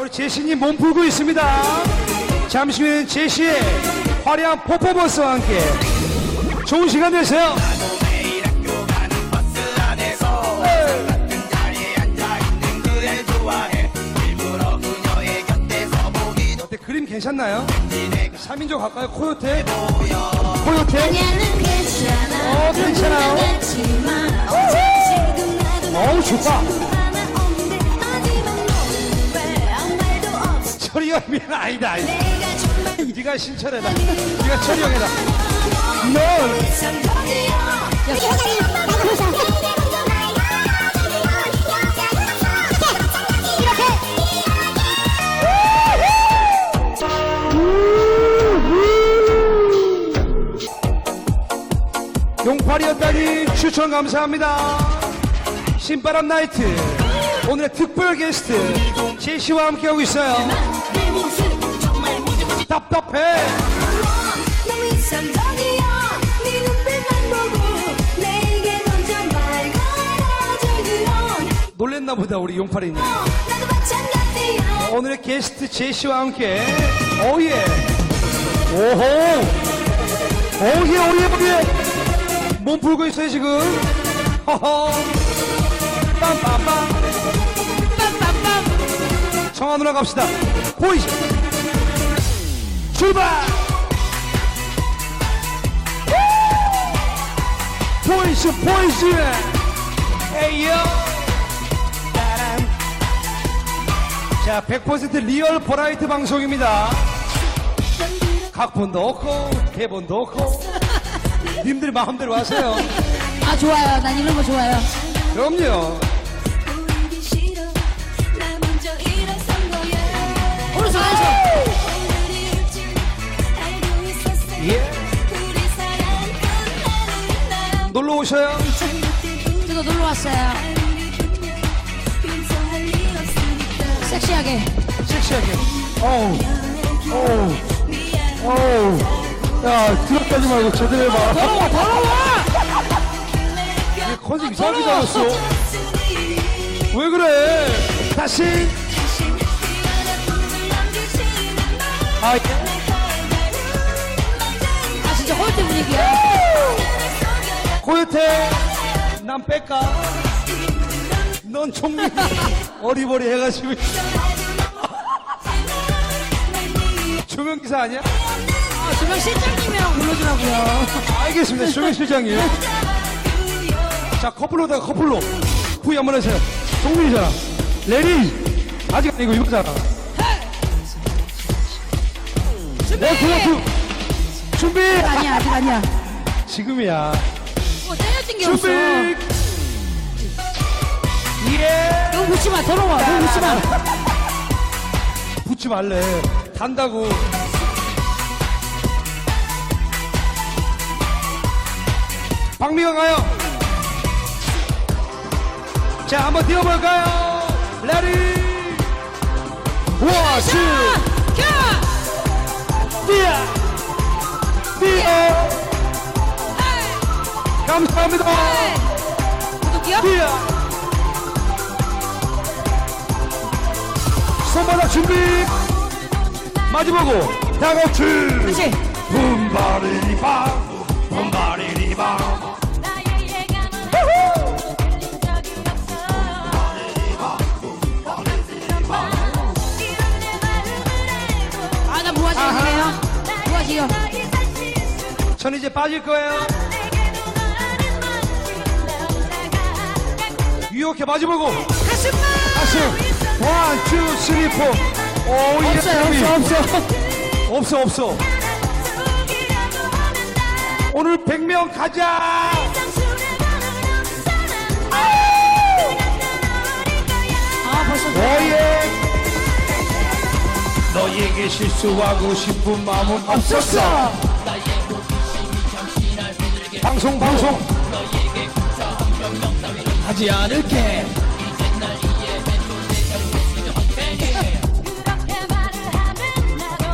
우리 제시님 몸 풀고 있습니다. 잠시 후에는 제시의 화려한 퍼포먼스와 함께 좋은 시간 되세요. 어때 그림 괜찮나요? 내가 3인조 갈까요? 코요태? 보여 코요태? 아니야는 괜찮아 어, 괜찮아요. 어우, 좋다. 없어 철이 형이는 아니다. 아니다. 네가 신철해라. 네가 철이 형이다. 넌 용팔이었다니 추천 감사합니다. 신바람 나이트 오늘의 특별 게스트 제시와 함께하고 있어요. 답답해. 네 놀랬나 보다 우리 용팔이님. 마찬가지야. 오늘의 게스트 제시와 함께 오예 오호! 오예 오예 오예 몸 풀고 있어요 지금. 허허. 빰빰빰. 빰빰빰. 청아 누나 갑시다. 보이시 출발 보이시 보이시 에이요 자, 100% 리얼 버라이트 방송입니다. 각본도 없고, 대본도 없고, 님들 마음대로 하세요. 아 좋아요. 난 이런 거 좋아요. 그럼요. 오른손 왼손. 놀러 오셔요. 저도 놀러 왔어요. 섹시하게. 섹시하게. 어우, 어우, 어우. 야, 드럽다지 말고 제대로 해봐. 더러워 더러워. 컨셉 이상하게 잡았어. 왜 그래? 다시. 아, 예. 아 진짜 홀대 분위기야. 고요태, 난 뺄까? 넌 총리 어리버리 해가지고. 조명기사 아니야? 아 조명 실장님이랑 불러주라고요. 알겠습니다. 조명 실장님. 자, 커플로다가 커플로. 후이 한번 하세요. 동민이잖아. 레리. 아직 아니고 이거잖아. 준비. 원, 투. 준비! 아니야 아직 아니야. 지금이야. 게 없어. 예! 붙지 마 더러워. 너무 붙지 마. 붙지 말래. 단다고. 박미경 가요. 자, 한번 뛰어볼까요? 레디! 원, 투, 켜. 감사합니다. 구독이요? 뛰어! 손바닥 준비! 마지막으로 다 같이! 그렇지. 붐바리리바 붐바리리바 아나 무아지경이에요. 무아지경. 전 이제 빠질 거예요 유혹해 마지막으로 가슴만. 다시 원, 투, 쓰리, 포 오, 이게 없어요. 없어 없어. 없어 없어 오늘 100명 가자 아 벌써. 오예 너에게 실수하고 싶은 마음은 없었어 방송 방송 하지 않을 게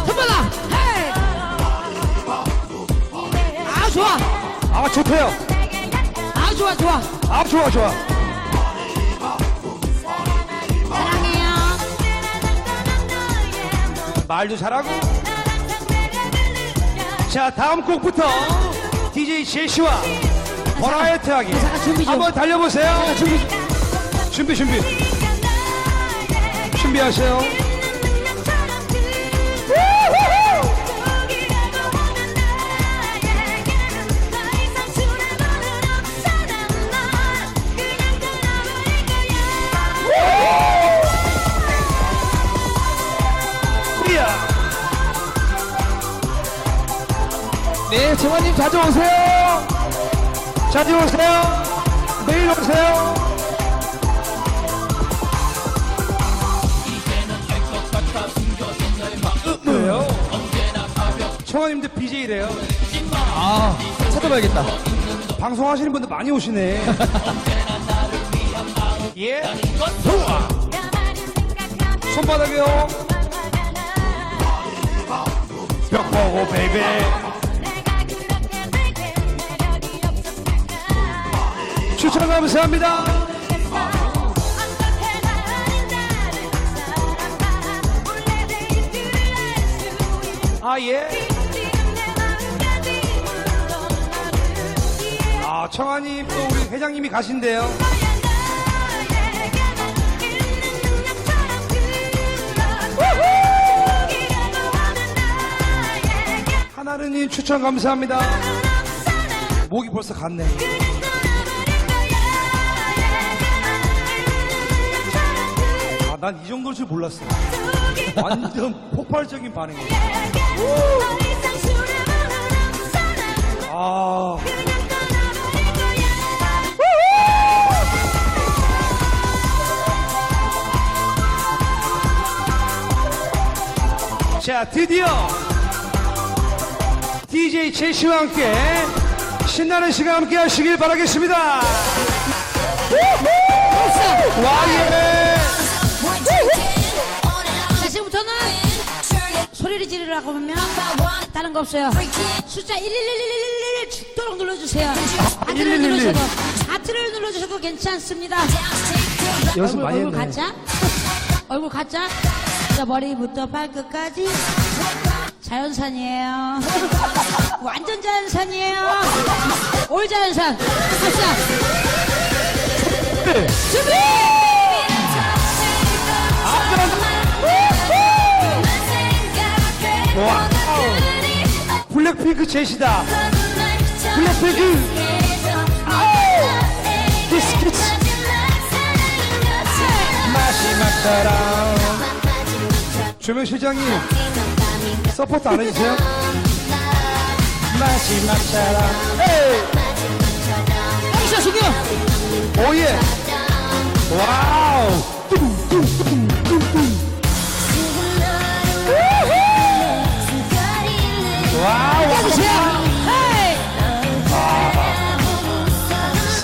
손바닥. 헤이. 아 좋아. 아 좋대요 아 좋아 좋아. 아 좋아 좋아 사랑해요. 말도 잘하고. 자, 다음 곡부터 DJ 제시와 버라이어티하게. 한번 달려보세요. 준비. 준비, 준비. 준비하세요. 네, 정환님 자주 오세요. 자주 오세요. 매일 오세요. 청아님도 BJ래요. 아, 찾아봐야겠다. 방송하시는 분들 많이 오시네. 예. 좋아. 손바닥에요. 벽 보고 베이베. 추천 감사합니다. 아, 예. 청아님 또 우리 회장님이 가신대요. 하나르님 추천 감사합니다. 목이 벌써 갔네. 아, 난 이 정도일 줄 몰랐어. 완전 폭발적인 반응이에요. 아. 자, 드디어 DJ 제시와 함께 신나는 시간 함께 하시길 바라겠습니다. 와, 예. 자, 지금부터는 소리를 지르라고 하면 다른 거 없어요. 숫자 1111111 죽도록 눌러주세요. 하트를 111. 눌러주셔도 하트를 눌러주셔도 괜찮습니다. 연습 얼굴, 많이 얼굴 했네. 가짜? 얼굴 가짜? 자, 머리부터 발끝까지 자연산이에요. 완전 자연산이에요. 올 자연산. 갑시다. 준비! 와. 블랙핑크 제시다. 블랙핑크. 키스, 키스. 마지막처럼. 조명 실장님, 서포트 안 해주세요? 마지막처럼. 여기서 숙여! 오예! 와우! 와우! 해주세요! 헤이!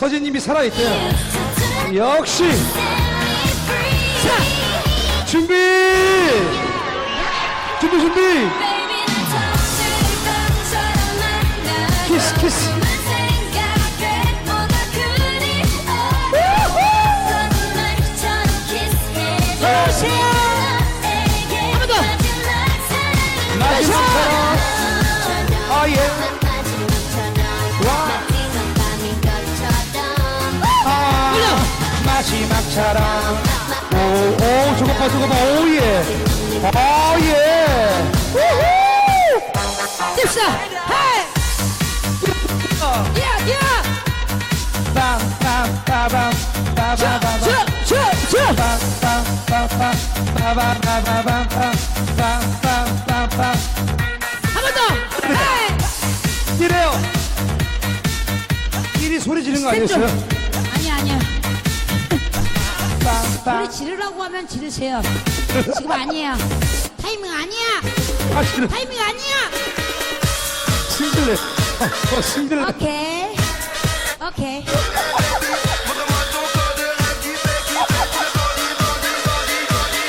서진님이 살아있대요. 역시! 자! 준비! 준비, 준비! 키스, 키스! 아, 마지막처럼! 오, 오, 저거 봐, 저거 봐, 오, 예! 아, 예! 우후! tipsa! 헤이! 야, 야! 빰, 빰, 빠밤, 빠바바밤. 저, 저, 저! 한번 더! 이래요. 일이 소리 지르는 거 아니었어요? 빵빵. 소리 지르라고 하면 지르세요. 지금 아니에요. 타이밍 아니야! 아, 지르. 타이밍 아니야! 승질내. 어, 승질내. 오케이. 오케이.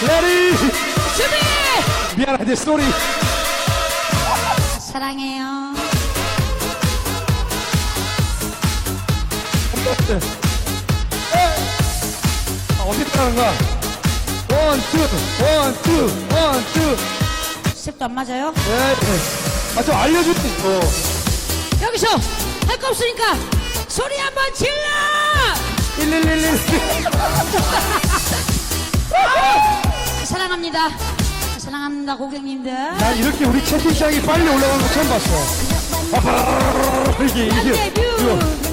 레디. 준비! 미안한데, 쏘리. 사랑해요. 아, 어떻게 따라하는 거야? 원, 투, 원, 투, 원, 투. 스텝도 안 맞아요? 네, 네. 아, 좀 알려줄 수 있어. 여기서 할 거 없으니까 소리 한번 질러! 1111. 사랑합니다. 사랑합니다, 고객님들. 난 이렇게 우리 채팅창이 빨리 올라가는 거 처음 봤어. 아하, 이게, 이게. 이거.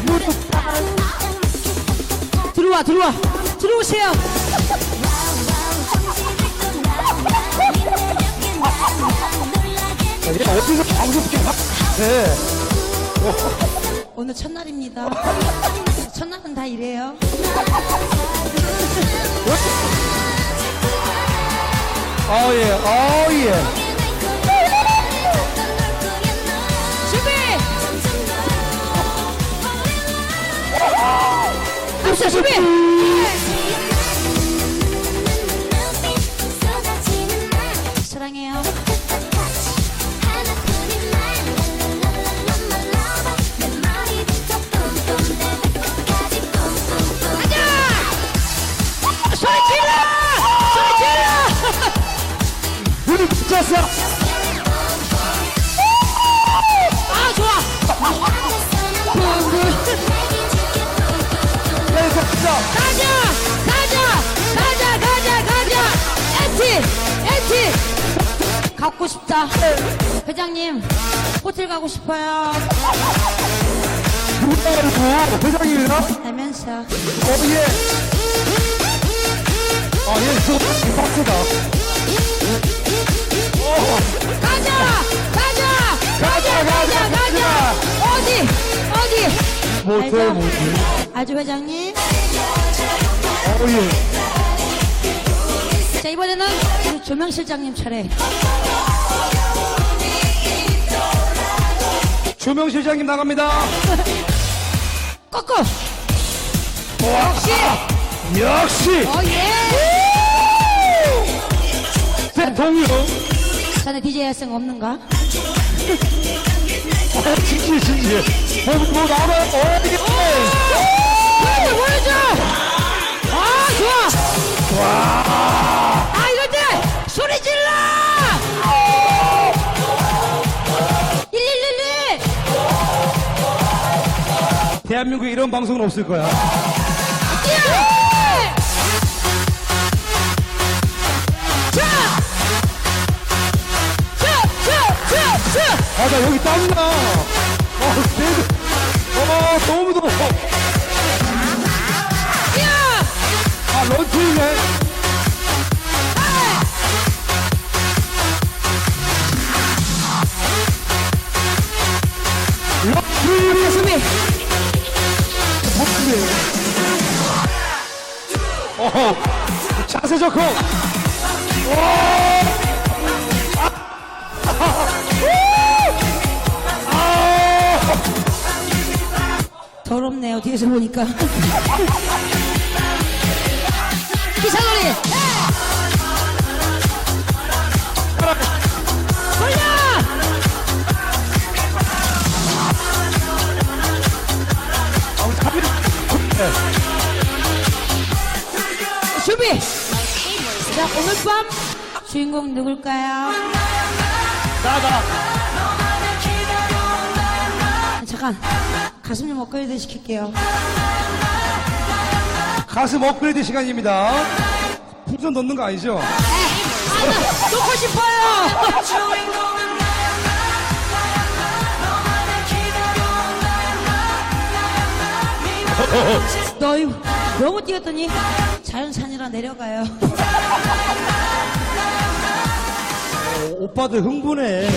무릎. 들어와, 들어와. 들어오세요. 얘 어디서 방송국에 막. 네. 오늘 첫날입니다. 첫날은 다 이래요. 어, 예, 어, 예. 갑시 가자! 가자! 가자! 가자! 가자! 엔티! 엔티! 갖고 싶다. 회장님, 호텔 가고 싶어요. 누구라고 회장님이랑? 어, 하면서. 예. 아, 예, 저거 박스다. 가자! 가자! 가자! 가자! 가자! 어디? 어디? 모텔? 모텔. 아주 회장님. 어, 예. 자, 이번에는 우리 조명 실장님 차례. 조명 실장님 나갑니다. 꺾어! 역시! 역시! 어, 예! 대통령! 자네 DJ 할생 없는가? 어, 진지해, 진지해. 뭐, 뭐, 나와요? 어, 이게. 보여줘, 보여줘! 아! 아, 때! 소리 질러! 1111! 대한민국에 이런 방송은 없을 거야. 아, 나 여기 땀나. 어, 대박. 어, 너무 더워. 어, 자세 좋고. 더럽네요, 뒤에서 보니까. 오늘 밤 주인공 누굴까요? 나가. 잠깐, 가슴 좀 업그레이드 시킬게요. 가슴 업그레이드 시간입니다. 풍선 넣는 거 아니죠? 아, 나 놓고 싶어요! 너 이거 너무 뛰었더니 자연산이라 내려가요. 어, 오빠들 흥분해.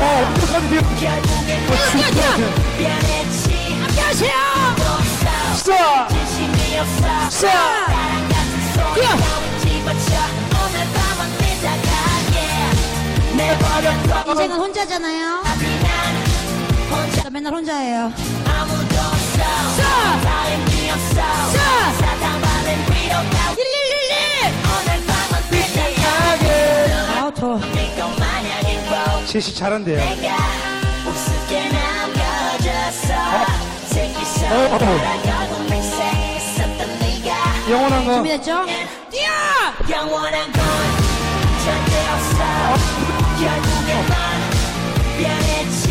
어, 어떡하지, 뛰어! 안녕하세요! 자, 자! 뛰어! 인생은 혼자잖아요. 저 맨날 혼자예요. 자! 자! 1111! 아우, 더워. 제시 잘한대요. 어, 어. 영원한 거. 준비됐죠? 뛰어! 영원한 건 절대 없어 결국엔 넌 변했지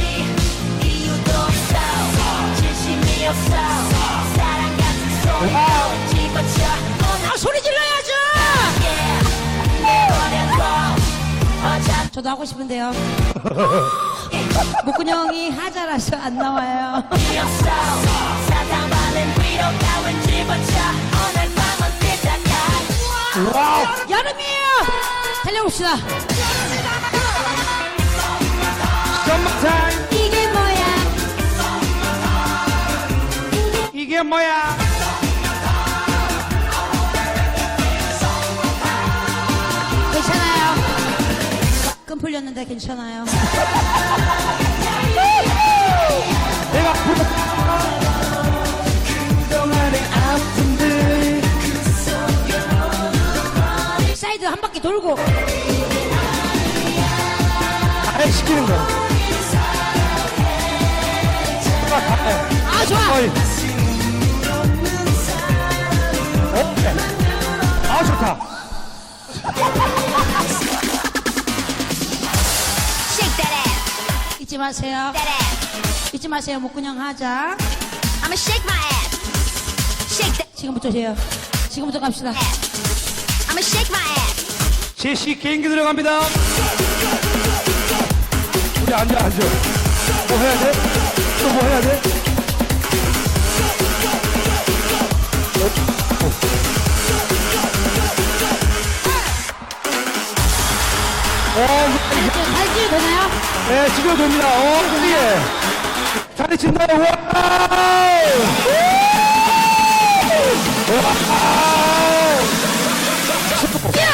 이유도 없어 진심이 없어 아, 소리 질러야죠! 저도 하고 싶은데요. 목근형이 하자라서 안 나와요. 여름이에요! 달려봅시다. 이게 뭐야? 이게 뭐야? 끈 풀렸는데 괜찮아요. 내가 그동안의 아픔들. 사이드 한 바퀴 돌고. 다 시키는 거. 아, 좋아! 어이. 어? 네. 아, 좋다. 잊지 마세요. 잊지 마세요. 하자. Ass shake that 지금부터 해요. 지금부터 갑시다. ass I'ma shake my ass 제시 개인기 들어갑니다. 우리 앉아, 앉아. 뭐 해야 돼? 또 뭐 해야 돼? 어, 발질 되나요? 네, 지금 됩니다. 어, 크게. 다리! 와우! 뛰어!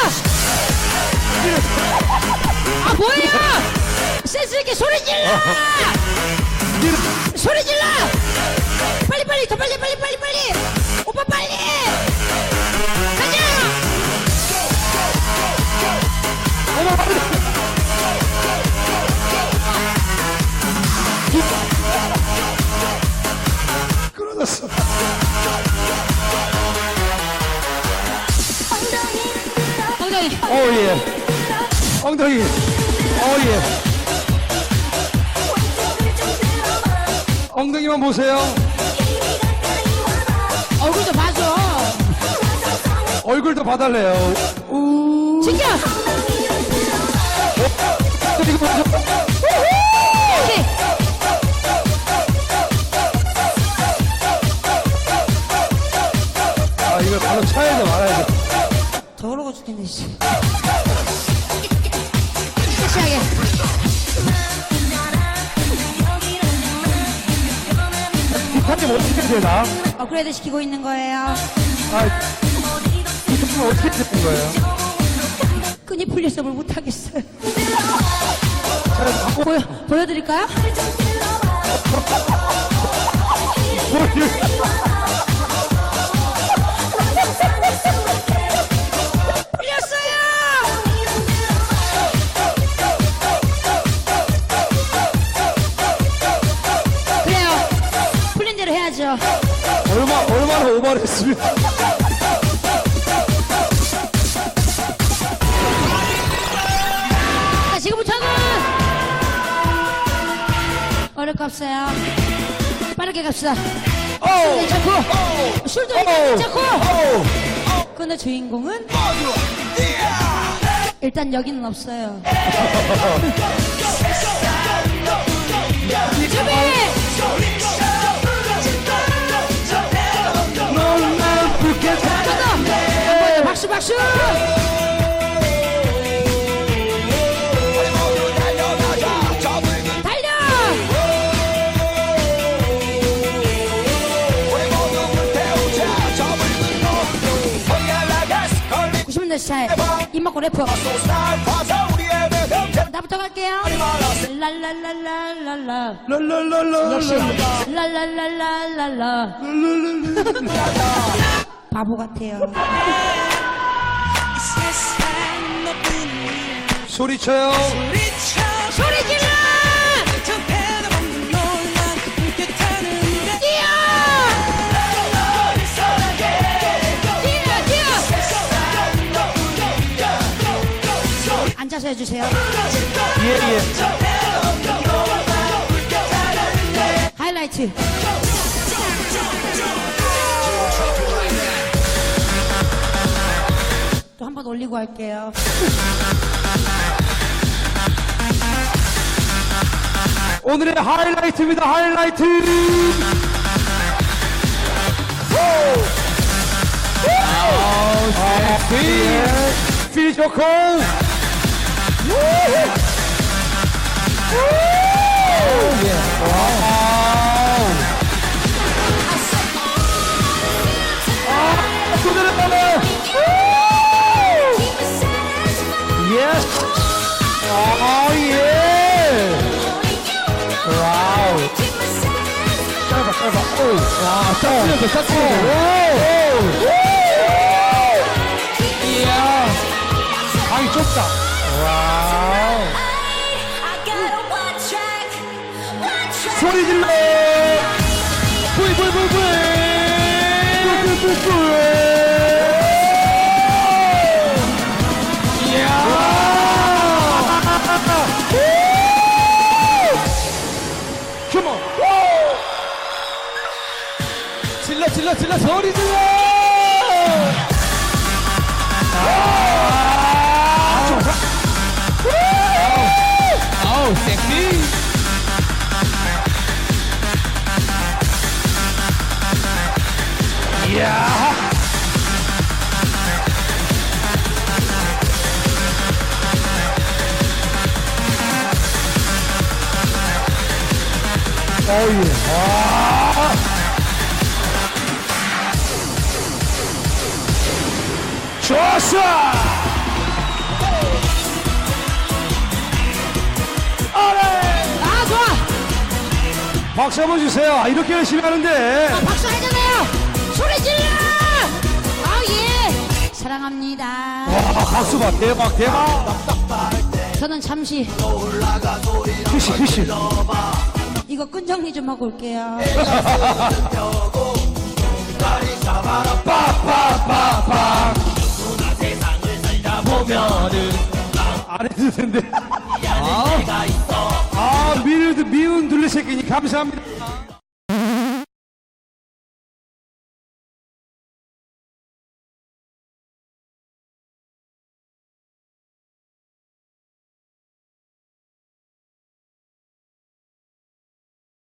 아, 뭐야! 센스 있게 소리 질러! 소리 질러! 빨리, 빨리, 더 빨리, 빨리, 빨리, 빨리! 오빠 빨리! 오, 예. 엉덩이. 오, 예. 엉덩이만 보세요. 얼굴도 봐줘. 얼굴도 봐달래요. 우. 지켜! 이거 봐 업그레이드 시키고 있는 거예요. 아, 이타님 어떻게 되는 거예요? 끈이 풀려서 뭘 못하겠어요. 보여, 보여드릴까요? 뭐. 풀렸어요! 그래요. 풀린 대로 해야죠. 오버를 했으면. 자, 지금부터는 거 없어요. 빠르게 갑시다. 오! 괜찮고, 술도 괜찮고, 근데 주인공은 일단 여기는 없어요. 준비! 박수, 박수! 달려! 구십 년대 스타일 입 먹고 래퍼 나부터 갈게요 랄랄랄랄랄라 랄랄랄라. 역시 랄랄랄랄랄라 바보 같아요 소리쳐요. 소리쳐 소리 질러. 앉아서 해주세요. 예, 예. 하이라이트. 또 한 번 올리고 할게요. 오늘의 하이라이트입니다, 하이라이트! 아, 좋고! 아, 또 내려가네! 오, 와, 싹 찔렸어, 싹 찔렸어. 오! 이야. 방이 좁다. 와우. 소리 질러! 질러, 질러, 질러, 소리 질러! 아, 좋다. 아 좋았어! 아래! 아, 좋아! 박수 한번 주세요. 아, 이렇게 열심히 하는데. 아, 박수 하잖아요! 소리 질러! 아, 예! 사랑합니다. 와, 박수 봐. 대박, 대박. 저는 잠시 휴식, 휴식. 이거 끈 정리 좀 하고 올게요. 안 해도 된대. 아, 아 미운, 미운 둘레 새끼니 감사합니다.